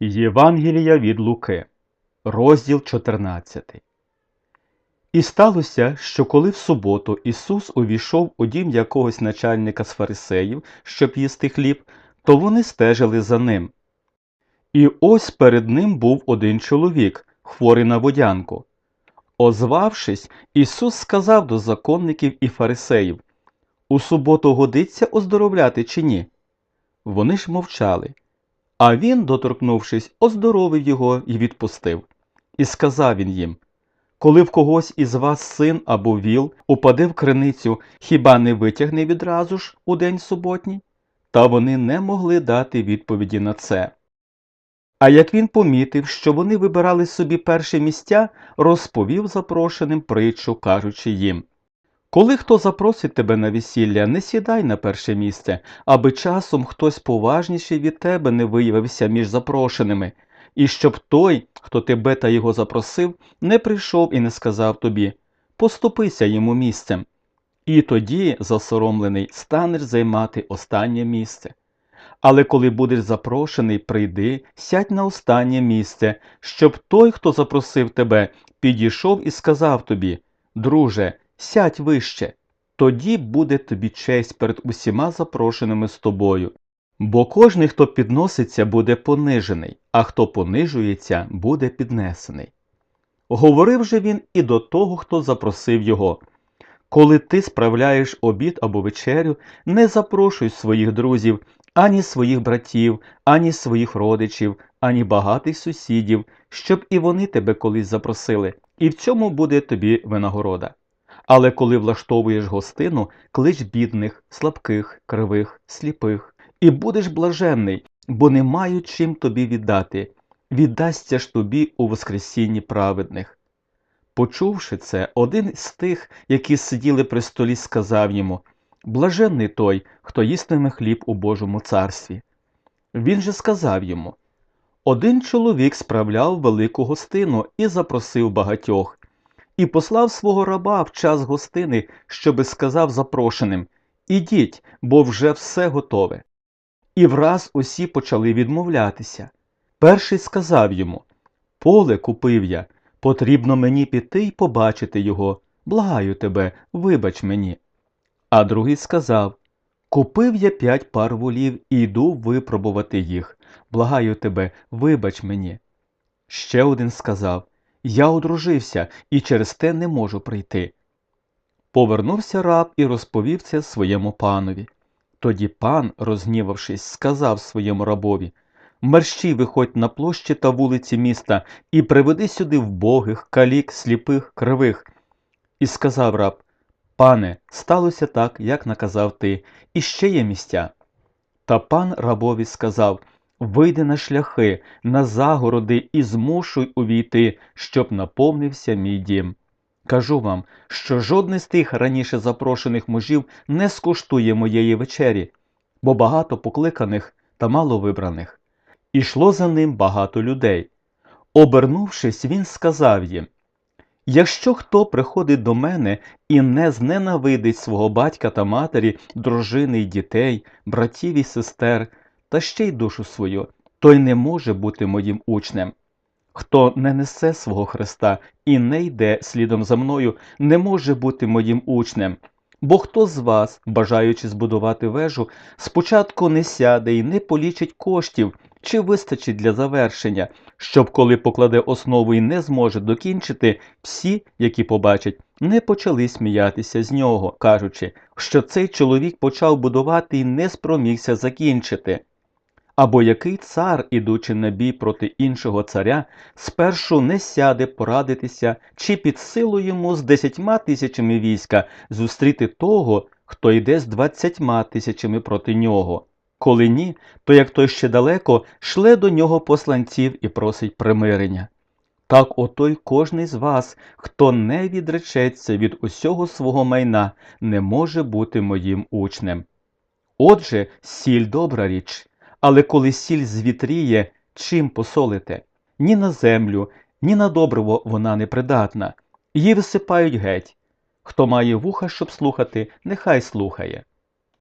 Євангелія від Луки, розділ 14. І сталося, що коли в суботу Ісус увійшов у дім якогось начальника з фарисеїв, щоб їсти хліб, то вони стежили за ним. І ось перед ним був один чоловік, хворий на водянку. Озвавшись, Ісус сказав до законників і фарисеїв У суботу годиться оздоровляти чи ні? Вони ж мовчали. А він, доторкнувшись, оздоровив його і відпустив. І сказав він їм Коли в когось із вас син або віл упаде в криницю, хіба не витягне відразу ж у день суботній? Та вони не могли дати відповіді на це. А як він помітив, що вони вибирали собі перші місця, розповів запрошеним притчу, кажучи їм Коли хто запросить тебе на весілля, не сідай на перше місце, аби часом хтось поважніший від тебе не виявився між запрошеними, і щоб той, хто тебе та його запросив, не прийшов і не сказав тобі Поступися йому місцем. І тоді, засоромлений, станеш займати останнє місце. Але коли будеш запрошений, прийди, сядь на останнє місце, щоб той, хто запросив тебе, підійшов і сказав тобі Друже, сядь вище, тоді буде тобі честь перед усіма запрошеними з тобою. Бо кожний, хто підноситься, буде понижений, а хто понижується, буде піднесений. Говорив же він і до того, хто запросив його. Коли ти справляєш обід або вечерю, не запрошуй своїх друзів, ані своїх братів, ані своїх родичів, ані багатих сусідів, щоб і вони тебе колись запросили, і в цьому буде тобі винагорода. Але коли влаштовуєш гостину, клич бідних, слабких, кривих, сліпих, і будеш блаженний, бо не мають чим тобі віддати, віддасться ж тобі у воскресінні праведних. Почувши це, один з тих, які сиділи при столі, сказав йому Блаженний той, хто їстиме хліб у Божому царстві. Він же сказав йому Один чоловік справляв велику гостину і запросив багатьох, і послав свого раба в час гостини, щоби сказав запрошеним Ідіть, бо вже все готове. І враз усі почали відмовлятися. Перший сказав йому Поле купив я, потрібно мені піти й побачити його. Благаю тебе, вибач мені. А другий сказав Купив я п'ять пар волів і йду випробувати їх. Благаю тебе, вибач мені. Ще один сказав Я одружився і через те не можу прийти. Повернувся раб і розповів це своєму панові. Тоді пан, розгнівавшись, сказав своєму рабові Мерщій виходь на площі та вулиці міста і приведи сюди вбогих, калік, сліпих, кривих. І сказав раб Пане, сталося так, як наказав ти, і ще є місця. Та пан рабові сказав Вийди на шляхи, на загороди і змушуй увійти, щоб наповнився мій дім. Кажу вам, що жодний з тих раніше запрошених мужів не скуштує моєї вечері, бо багато покликаних та мало вибраних. Ішло за ним багато людей. Обернувшись, він сказав їм Якщо хто приходить до мене і не зненавидить свого батька та матері, дружини й дітей, братів і сестер, та ще й душу свою, той не може бути моїм учнем. Хто не несе свого Христа і не йде слідом за мною, не може бути моїм учнем. Бо хто з вас, бажаючи збудувати вежу, спочатку не сяде і не полічить коштів, чи вистачить для завершення, щоб коли покладе основу і не зможе докінчити, всі, які побачать, не почали сміятися з нього, кажучи, що цей чоловік почав будувати і не спромігся закінчити. Або який цар, ідучи на бій проти іншого царя, спершу не сяде порадитися, чи під силу йому з десятьма тисячами війська зустріти того, хто йде з двадцятьма тисячами проти нього. Коли ні, то як той ще далеко шле до нього посланців і просить примирення. Так ото й кожний з вас, хто не відречеться від усього свого майна, не може бути моїм учнем. Отже, сіль добра річ, але коли сіль звітріє, чим посолите? Ні на землю, ні на добриво вона не придатна, її висипають геть. Хто має вуха, щоб слухати, нехай слухає.